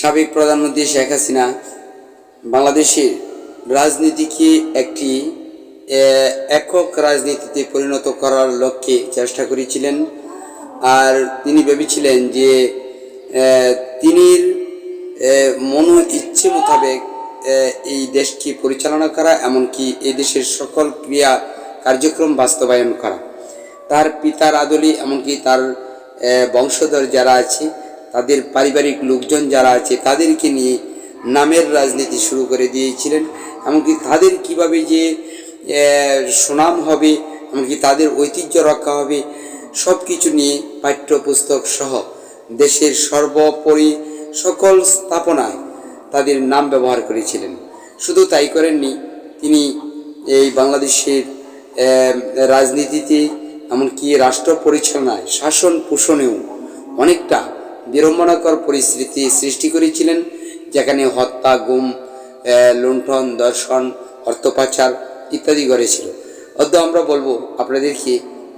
সাবেক প্রধানমন্ত্রী শেখ হাসিনা বাংলাদেশের রাজনীতিকে একটি একক রাজনীতিতে পরিণত করার লক্ষ্যে চেষ্টা করেছিলেন। আর তিনি ভেবেছিলেন যে তিনি মনো ইচ্ছে মোতাবেক এই দেশকে পরিচালনা করা, এমনকি এই দেশের সকল ক্রিয়া কার্যক্রম বাস্তবায়ন করা। তার পিতার আদলি, এমনকি তার বংশধর যারা আছে তাদের পারিবারিক লোকজন যারা আছে তাদেরকে নিয়ে নামের রাজনীতি শুরু করে দিয়েছিলেন। এমনকি তাদের কীভাবে যে সুনাম হবে, এমনকি তাদের ঐতিহ্য রক্ষা হবে সব কিছু নিয়ে পাঠ্যপুস্তক সহ দেশের সর্বোপরি সকল স্থাপনায় তাদের নাম ব্যবহার করেছিলেন। শুধু তাই করেননি, তিনি এই বাংলাদেশের রাজনীতিতে, এমনকি রাষ্ট্র পরিচালনায় শাসন পোষণেও অনেকটা বিড়ম্বনাকর পরিস্থিতি সৃষ্টি করেছিলেন, যেখানে হত্যা, গুম লুণ্ঠন, দর্শন অর্থ পাচার ইত্যাদি করেছিল অদ্য আমরা বলব আপনাদেরকে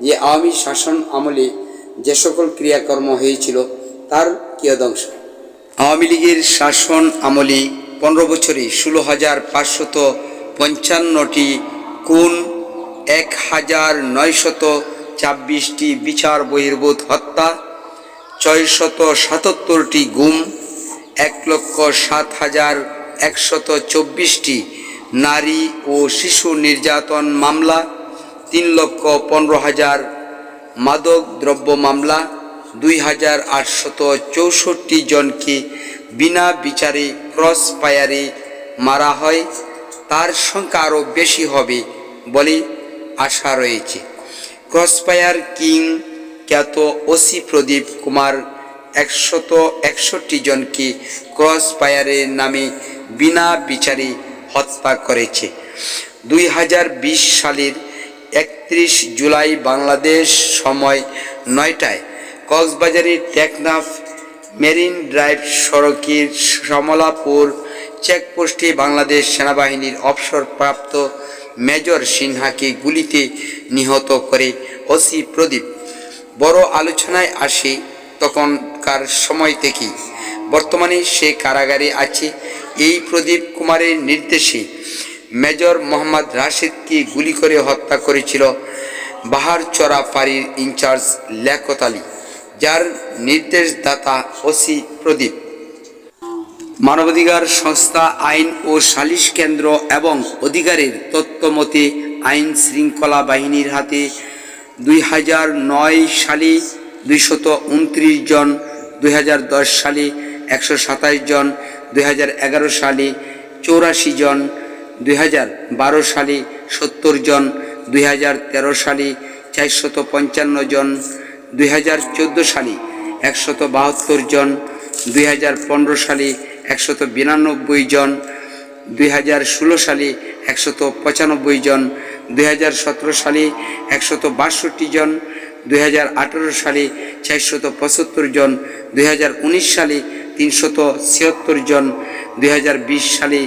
যে আওয়ামী শাসন আমলে যে সকল ক্রিয়াকর্ম হয়েছিল, তার কিয়দংশ আওয়ামী লীগের শাসন আমলে পনেরো বছরে ষোলো হাজার পাঁচশত পঞ্চান্নটি কোন এক হাজার নয়শত ছাব্বিশটি বিচার বহির্ভূত হত্যা ছয়শত সাতাত্তরটি গুম, এক লক্ষ সাত হাজার একশত চব্বিশটি নারী ও শিশু নির্যাতন মামলা, তিন লক্ষ পনেরো হাজার মাদক দ্রব্য মামলা, দুই হাজার আটশত চৌষট্টি জনকে বিনা বিচারে ক্রস ফায়ারে মারা হয়। তার সংখ্যা আরও বেশি হবে বলে আশা রয়েছে। ক্রস ক্রসফায়ার কিং খ্যাত ওসি প্রদীপ কুমার একশত একষট্টি জনকে ক্রস ফায়ারের নামে বিনা বিচারে হত্যা করেছে। দুই হাজার বিশ সালের একত্রিশ জুলাই বাংলাদেশ সময় নয়টায় কক্সবাজারের টেকনাফ মেরিন ড্রাইভ সড়কের সমলাপুর চেকপোস্টে বাংলাদেশ সেনাবাহিনীর অবসরপ্রাপ্ত মেজর সিনহাকে গুলিতে নিহত করে ওসি প্রদীপ বড় আলোচনায় আসে তখনকার সময় থেকে। বর্তমানে সে কারাগারে আছে। এই প্রদীপ কুমারের নির্দেশে মেজর মোহাম্মদ রাশেদকে গুলি করে হত্যা করেছিল বাহার বাহারচরা ফাঁড়ির ইনচার্জ আলী, যার নির্দেশদাতা ওসি প্রদীপ। মানবাধিকার সংস্থা আইন ও সালিশ কেন্দ্র এবং অধিকারের তত্ত্বমতে আইন শৃঙ্খলা বাহিনীর হাতে দুই হাজার নয় সালে দুইশত উনত্রিশ জন, দুই হাজার দশ সালে একশো সাতাশ জন, দুই হাজার এগারো সালে চৌরাশি জন, দুই হাজার বারো সালে সত্তর জন, দুই হাজার তেরো সালে চারশত পঞ্চান্ন জন, দুই হাজার চোদ্দ সালে একশত বাহাত্তর জন, দুই হাজার পনেরো সালে একশত বিরানব্বই জন, দুই হাজার ষোলো সালে একশত পঁচানব্বই জন দুই সালে একশত বাষট্টি জন, দুই হাজার আঠেরো সালে চারশত পঁচাত্তর জন, দুই সালে তিনশত ছিয়াত্তর জন, দুই হাজার বিশ সালে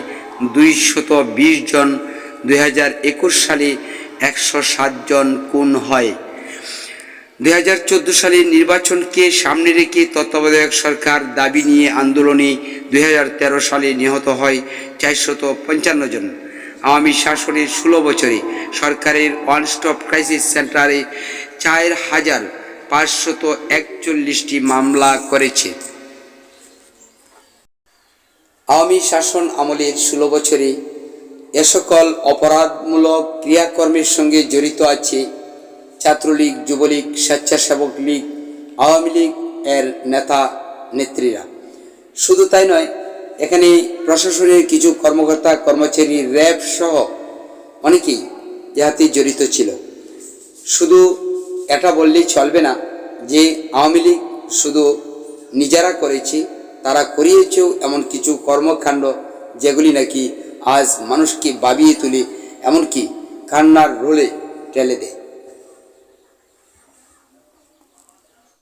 দুইশত বিশ জন, দুই সালে একশো সাত জন কোন হয়। দুই হাজার চোদ্দ সালের নির্বাচনকে সামনে রেখে তত্ত্বাবধায়ক সরকার দাবি নিয়ে আন্দোলনে দুই সালে নিহত হয় চারশত পঞ্চান্ন জন। আওয়ামী শাসনের ষোলো বছরে সরকারের ওয়ান স্টপ ক্রাইসিস সেন্টারে চার হাজার পাঁচশত একচল্লিশটি মামলা করেছে। আওয়ামী শাসন আমলের ষোলো বছরে এ সকল অপরাধমূলক ক্রিয়াকর্মের সঙ্গে জড়িত আছে ছাত্রলীগ, যুবলীগ, স্বেচ্ছাসেবক লীগ, আওয়ামী লীগ এর নেতা নেত্রীরা শুধু তাই নয় এখানে প্রশাসনের কিছু কর্মকর্তা, কর্মচারী, র্যাব সহ অনেকেই ইহাতে জড়িত ছিল। শুধু এটা বললেই চলবে না যে আওয়ামী লীগ শুধু নিজেরা করেছে, তারা করিয়েছেও এমন কিছু কর্মকাণ্ড যেগুলি নাকি আজ মানুষকে বাবিয়ে তুলে, এমনকি কান্নার রোলে টেলে দেয়।